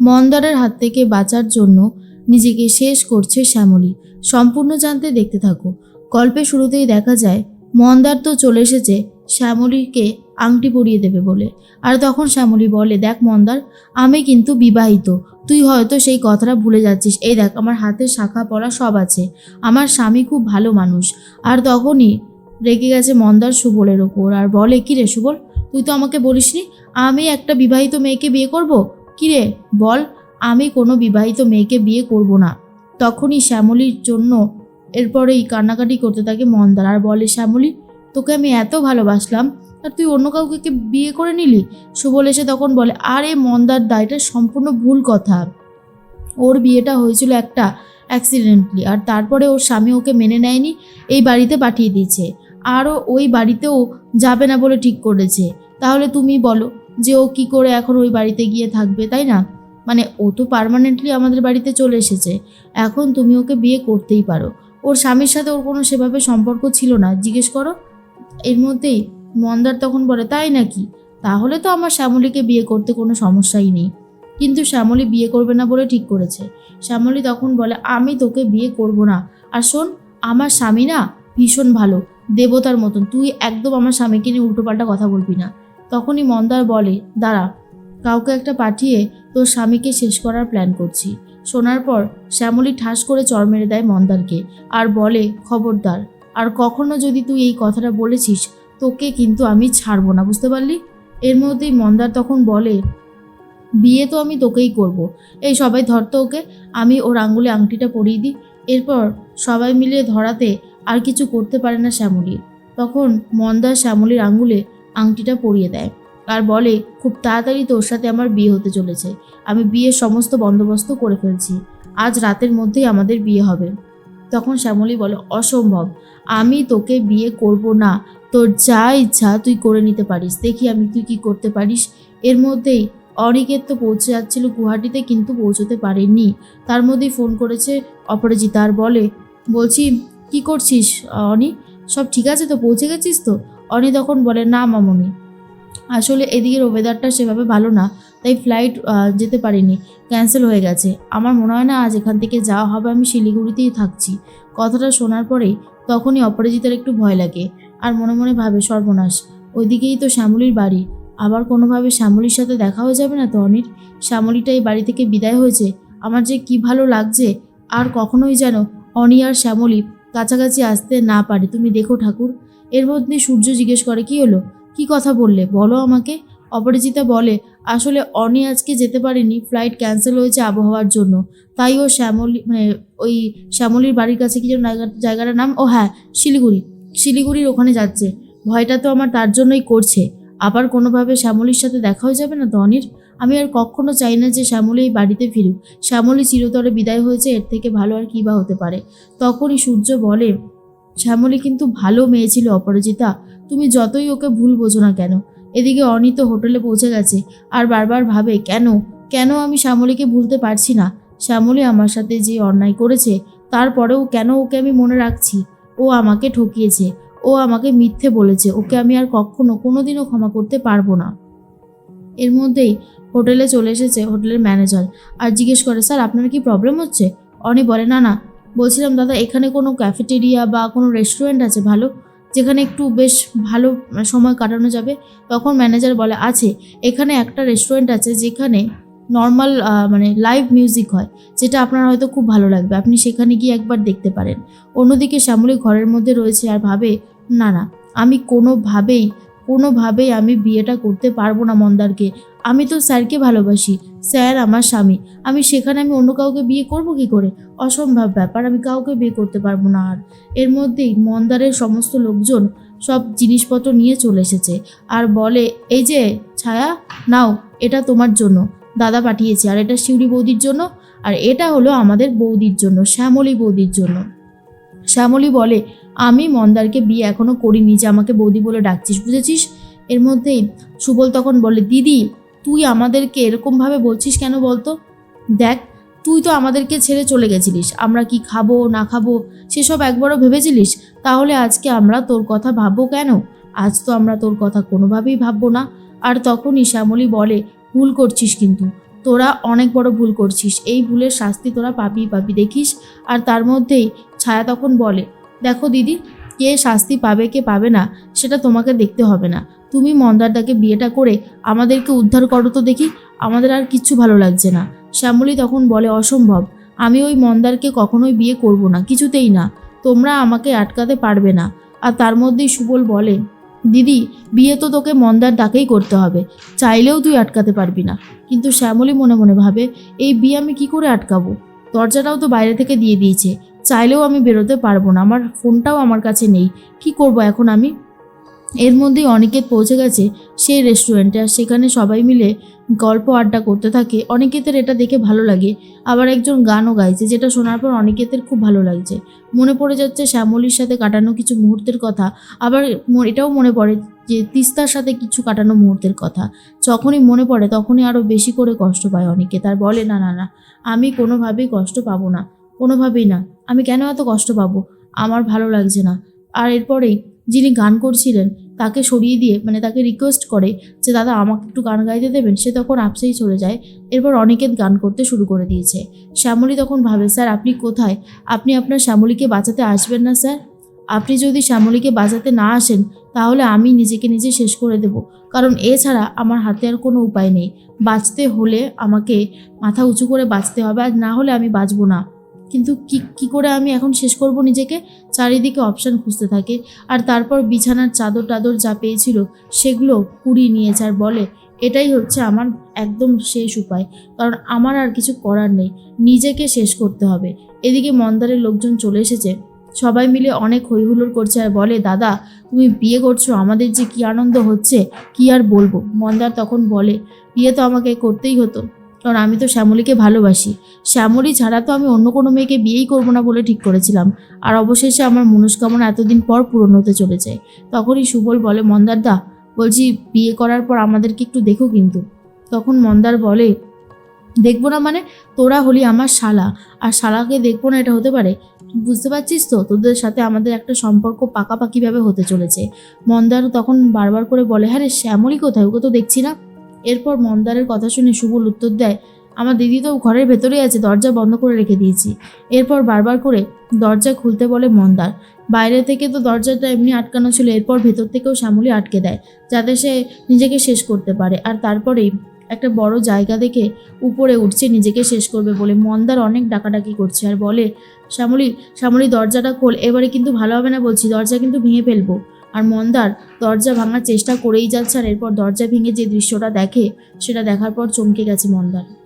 মন্দারের হাত থেকে বাঁচার জন্য নিজেকে শেষ করছে শ্যামলী। সম্পূর্ণ জানতে দেখতে থাকো। গল্পের শুরুতেই দেখা যায়, মন্দার তো চলে এসেছে, শ্যামলীকে আংটি পরিয়ে দেবে বলে। আর তখন শ্যামলী বলে, দেখ মন্দার, আমি কিন্তু বিবাহিত। তুই হয়তো সেই কথাটা ভুলে যাচ্ছিস। এই দেখ, আমার হাতে শাখা পড়া সব আছে। আমার স্বামী খুব ভালো মানুষ। আর তখনই রেগে গেছে মন্দার সুবলের ওপর। আর বলে, কি রে সুবল, তুই তো আমাকে বলিসনি, আমি একটা বিবাহিত মেয়েকে বিয়ে করব? কি রে বল, আমি কোনো বিবাহিত মেয়েকে বিয়ে করব না। তখনই শ্যামলীর জন্য এরপরেই কান্নাকাটি করতে থাকে মন্দার। আর বলে, শ্যামলী, তোকে আমি এত ভালোবাসলাম, আর তুই অন্য কাউকে বিয়ে করে নিলি? সুবল এসে তখন বলে, আর আরে মন্দার দায়টা সম্পূর্ণ ভুল কথা। ওর বিয়েটা হয়েছিল একটা অ্যাক্সিডেন্টলি আর তারপরে ওর স্বামী ওকে মেনে নেয়নি, এই বাড়িতে পাঠিয়ে দিয়েছে। আরও ওই বাড়িতেও যাবে না বলে ঠিক করেছে। তাহলে তুমি বলো যে ও কি করে এখন ওই বাড়িতে গিয়ে থাকবে, তাই না? মানে ও তো পার্মানেন্টলি আমাদের বাড়িতে চলে এসেছে। এখন তুমি ওকে বিয়ে করতেই পারো। ওর স্বামীর সাথে ওর কোনো সেভাবে সম্পর্ক ছিল না। জিজ্ঞেস করো। এর মধ্যেই মন্দার তখন বলে, তাই নাকি? তাহলে তো আমার শ্যামলীকে বিয়ে করতে কোনো সমস্যাই নেই। কিন্তু শ্যামলী বিয়ে করবে না বলে ঠিক করেছে। শ্যামলী তখন বলে, আমি তোকে বিয়ে করব না। আর শোন, আমার স্বামী না ভীষণ ভালো, দেবতার মতন। তুই একদম আমার স্বামীকে নিয়ে উল্টোপাল্টা কথা বলবি না। তখনই মন্দার বলে, দাঁড়া, কাউকে একটা পাঠিয়ে তোর স্বামীকে শেষ করার প্ল্যান করছি। শোনার পর শ্যামলী ঠাস করে চর মেরে দেয় মন্দারকে আর বলে, খবরদার, আর কখনো যদি তুই এই কথাটা বলেছিস, তোকে কিন্তু আমি ছাড়বো না, বুঝতে পারলি? এর মধ্যেই মন্দার তখন বলে, বিয়ে তো আমি তোকেই করব। এই সবাই ধরতো ওকে, আমি ওর আঙ্গুলে আংটিটা পরিয়ে দিই। এরপর সবাই মিলে ধরাতে আর কিছু করতে পারে না শ্যামলী। তখন মন্দার শ্যামলীর আঙ্গুলে আংটিটা পরিয়ে দেয় আর বলে, খুব তাড়াতাড়ি তোর সাথে আমার বিয়ে হতে চলেছে। আমি বিয়ের সমস্ত বন্দোবস্ত করে ফেলছি। আজ রাতের মধ্যেই আমাদের বিয়ে হবে। তখন শ্যামলী বলে, অসম্ভব। আমি তোকে বিয়ে করব না। তোর যা ইচ্ছা তুই করে নিতে পারিস। দেখি আমি তুই কি করতে পারিস। এর মধ্যেই অনিকেত তো পৌঁছে যাচ্ছিল গুয়াহাটিতে কিন্তু পৌঁছতে পারেনি তার মধ্যেই ফোন করেছে অপরাজিতা আর বলে, বলছি, কি করছিস অনি? সব ঠিক আছে তো? পৌঁছে গেছিস তো? অনি তখন বলে, না মামনি, আসলে এদিকের ওয়েদারটা সেভাবে ভালো না, তাই ফ্লাইট যেতে পারিনি ক্যান্সেল হয়ে গেছে। আমার মনে হয় না আজ এখান থেকে যাওয়া হবে, আমি শিলিগুড়িতেই থাকছি। কথাটা শোনার পরেই তখনই অপরাজিতার একটু ভয় লাগে, আর মনে মনে ভাবে, সর্বনাশ, ওইদিকেই তো শ্যামলির বাড়ি, আবার কোনোভাবে শ্যামলীর সাথে দেখা হয়ে যাবে না তো অনির? শ্যামলীটা এই বাড়ি থেকে বিদায় হয়েছে, আমার যে কি ভালো লাগছে, আর কখনোই যেন অনি আর শ্যামলী কাছাকাছি আসতে না পারে। তুমি দেখো ঠাকুর এর মধ্যে সূর্য জিজ্ঞেস করে, কি হলো? কি কথা বললে? বলো আমাকে। অপরাজিতা বলে, আসলে অনি আজকে যেতে পারেনি ফ্লাইট ক্যান্সেল হয়েছে আবহাওয়ার জন্য। তাই ও শ্যামলী মানে ওই শ্যামলীর বাড়ির কাছে কি যেন জায়গা- জায়গাটার নাম? ও হ্যাঁ শিলিগুড়ি। শিলিগুড়ির ওখানে যাচ্ছে। ভয়টা তো আমার তার জন্যই করছে। আবার কোনোভাবে শ্যামলীর সাথে দেখা হয়ে যাবে না তো অনির? আমি আর কখনো চাই না যে শ্যামলী এই বাড়িতে ফিরুক। শ্যামলী চিরতরে বিদায় হয়েছে, এর থেকে ভালো আর কী বা হতে পারে? তখনই সূর্য বলে শ্যামলী কিন্তু ভালো মেয়ে ছিল অপরাজিতা। তুমি যতই ওকে ভুল বোঝো না কেন, এদিকে অনি তো হোটেলে পৌঁছে গেছে আর বারবার ভাবে, কেন? কেন আমি শ্যামলীকে ভুলতে পারছি না? শ্যামলী আমার সাথে যে অন্যায় করেছে, তারপরেও কেন ওকে আমি মনে রাখছি? ও আমাকে ঠকিয়েছে, ও আমাকে মিথ্যে বলেছে, ওকে আমি আর কখনো কোনোদিনও ক্ষমা করতে পারব না। এর মধ্যেই হোটেলে চলে এসেছে হোটেলের ম্যানেজার আর জিজ্ঞেস করে, স্যার, আপনার কি প্রবলেম হচ্ছে? অনি বলে, না না বলছিলাম, দাদা, এখানে কোনো ক্যাফেটেরিয়া বা কোনো রেস্টুরেন্ট আছে ভালো? যেখানে একটু বেশ ভালো সময় কাটানো যাবে? তখন ম্যানেজার বলে, আছে, এখানে একটা রেস্টুরেন্ট আছে যেখানে নর্মাল মানে লাইভ মিউজিক হয়, যেটা আপনার হয়তো খুব ভালো লাগবে। আপনি সেখানে গিয়ে একবার দেখতে পারেন। অন্যদিকে শ্যামলী ঘরের মধ্যে রয়েছে আর ভাবে, না না, আমি কোনোভাবেই কোনোভাবেই আমি বিয়েটা করতে পারব না মন্দারকে। আমি তো স্যারকে ভালোবাসি, স্যার আমার স্বামী। আমি সেখানে আমি অন্য কাউকে বিয়ে করব কি করে? অসম্ভব ব্যাপার, আমি কাউকে বিয়ে করতে পারব না আর। এর মধ্যেই মন্দারের সমস্ত লোকজন সব জিনিসপত্র নিয়ে চলে এসেছে আর বলে, এই যে ছায়া, নাও, এটা তোমার জন্য। দাদা পাঠিয়েছে, আর এটা শিউরি বৌদির জন্য, আর এটা হলো আমাদের বৌদির জন্য, শ্যামলী বৌদির জন্য। শ্যামলী বলে, আমি মন্দারকে বিয়ে এখনও করিনি যে আমাকে বৌদি বলে ডাকছিস, বুঝেছিস? এর মধ্যেই সুবল তখন বলে, দিদি, তুই আমাদেরকে এরকমভাবে বলছিস কেন বলতো? দেখ, তুই তো আমাদেরকে ছেড়ে চলে গেছিলিস, আমরা কি খাব, না খাব, সেসব একবারও ভেবেছিলিস? তাহলে আজকে আমরা তোর কথা ভাববো কেন? আজ তো আমরা তোর কথা কোনোভাবেই ভাববো না। আর তখনই শ্যামলী বলে, ভুল করছিস কিন্তু, তোরা অনেক বড় ভুল করছিস, এই ভুলের শাস্তি তোরা পাবি পাবি দেখিস। আর তার মধ্যেই ছায়া তখন বলে, দেখো দিদি, কে শাস্তি পাবে, কে পাবে না, সেটা তোমাকে দেখতে হবে না। তুমি মন্দারদাকে বিয়েটা করে আমাদেরকে উদ্ধার করো তো দেখি, আমাদের আর কিচ্ছু ভালো লাগছে না। শ্যামলী তখন বলে, অসম্ভব, আমি ওই মন্দারকে কখনোই বিয়ে করব না, কিছুতেই না। তোমরা আমাকে আটকাতে পারবে না। আর তার মধ্যেই সুবল বলে, দিদি, বিয়ে তো তোকে মন্দার ডাকেই করতে হবে, চাইলেও তুই আটকাতে পারবি না। কিন্তু শ্যামলী মনে মনে ভাবে, এই বিয়ে আমি কি করে আটকাবো? দরজাটাও তো বাইরে থেকে দিয়ে দিয়েছে চাইলেও আমি বেরোতে পারব না, আমার ফোনটাও আমার কাছে নেই, কি করব এখন আমি? এর মধ্যেই অনিকেত পৌঁছে গেছে সেই রেস্টুরেন্টে আর সেখানে সবাই মিলে গল্প আড্ডা করতে থাকে। অনিকেতের এটা দেখে ভালো লাগে। আবার একজন গানও গাইছে, যেটা শোনার পর অনিকেতের খুব ভালো লাগছে। মনে পড়ে যাচ্ছে শ্যামলির সাথে কাটানো কিছু মুহূর্তের কথা, আবার এটাও মনে পড়ে যে তিস্তার সাথে কিছু কাটানো মুহূর্তের কথা। যখনই মনে পড়ে তখনই আরও বেশি করে কষ্ট পায় অনেকে তার বলে, না না না, আমি কোনোভাবেই কষ্ট পাবো না। কোনোভাবেই না। আমি কেন এত কষ্ট পাবো? আমার ভালো লাগছে না। আর এরপরেই যিনি গান করছিলেন, তাকে সরিয়ে দিয়ে মানে তাকে রিকোয়েস্ট করে যে, দাদা, আমাকে একটু গান গাইতে দেবেন? সে তখন আপসেই চলে যায়। এরপর অনিকেত গান করতে শুরু করে দিয়েছে। শ্যামলী তখন ভাবে, স্যার, আপনি কোথায়? আপনি আপনার শ্যামলীকে বাঁচাতে আসবেন না, স্যার? আপনি যদি শ্যামলীকে বাঁচাতে না আসেন, তাহলে আমি নিজেকে নিজে শেষ করে দেব। কারণ এছাড়া আমার হাতে আর কোনো উপায় নেই। বাঁচতে হলে আমাকে মাথা উঁচু করে বাঁচতে হবে, আর না হলে আমি বাঁচবো না। কিন্তু কি কি করে আমি এখন শেষ করব নিজেকে? চারিদিকে অপশান খুঁজতে থাকে। আর তারপর বিছানার চাদর টাদর যা পেয়েছিল, সেগুলো কুড়িয়ে নিয়েছে আর বলে, এটাই হচ্ছে আমার একদম শেষ উপায়। কারণ আমার আর কিছু করার নেই। নিজেকে শেষ করতে হবে। এদিকে মন্দারের লোকজন চলে এসেছে। সবাই মিলে অনেক হইহুল্লোড় করছে আর বলে, দাদা, তুমি বিয়ে করছ, আমাদের যে কি আনন্দ হচ্ছে, কি আর বলব? মন্দার তখন বলে, বিয়ে তো আমাকে করতেই হতো। কারণ আমি তো শ্যামলীকে ভালোবাসি। শ্যামলী ছাড়া তো আমি অন্য কোনো মেয়েকে বিয়েই করব না বলে ঠিক করেছিলাম। আর অবশেষে আমার মনস্কামনা এতদিন পর পূরণ হতে চলেছে। তখনই সুবল বলে মন্দার দা বলছি বিয়ে করার পর আমাদেরকে একটু দেখো কিন্তু। তখন মন্দার বলে, দেখব না মানে? তোরা হলি আমার শালা। আর শালাকে দেখব না, এটা হতে পারে? বুঝতে পারছিস তো? তোদের সাথে আমাদের একটা সম্পর্ক পাকাপাকিভাবে হতে চলেছে। মন্দার তখন বারবার করে বলে হ্যাঁ রে, শ্যামলী কোথায়? ওকে তো দেখছি না। এরপর মন্দারের কথা শুনে সুবল উত্তর দেয়, আমার দিদি তো ঘরের ভেতরেই আছে, দরজা বন্ধ করে রেখে দিয়েছি। এরপর বারবার করে দরজা খুলতে বলে মন্দার। বাইরে থেকে তো দরজাটা এমনি আটকানো ছিল, এরপর ভেতর থেকেও শ্যামলী আটকে দেয়, যাতে সে নিজেকে শেষ করতে পারে। আর তারপরেই একটা বড় জায়গা দেখে উপরে উঠছে, নিজেকে শেষ করবে বলে। মন্দার অনেক ডাকাডাকি করছে আর বলে, শ্যামলী শ্যামলী, দরজাটা খোল, এবারে কিন্তু ভালো হবে না বলছি, দরজা কিন্তু ভেঙে ফেলব। আর মন্দার দরজা ভাঙার চেষ্টা করেই যাচ্ছে আর এরপর দরজা ভেঙে যে দৃশ্যটা দেখে, সেটা দেখার পর চমকে গেছে মন্দার।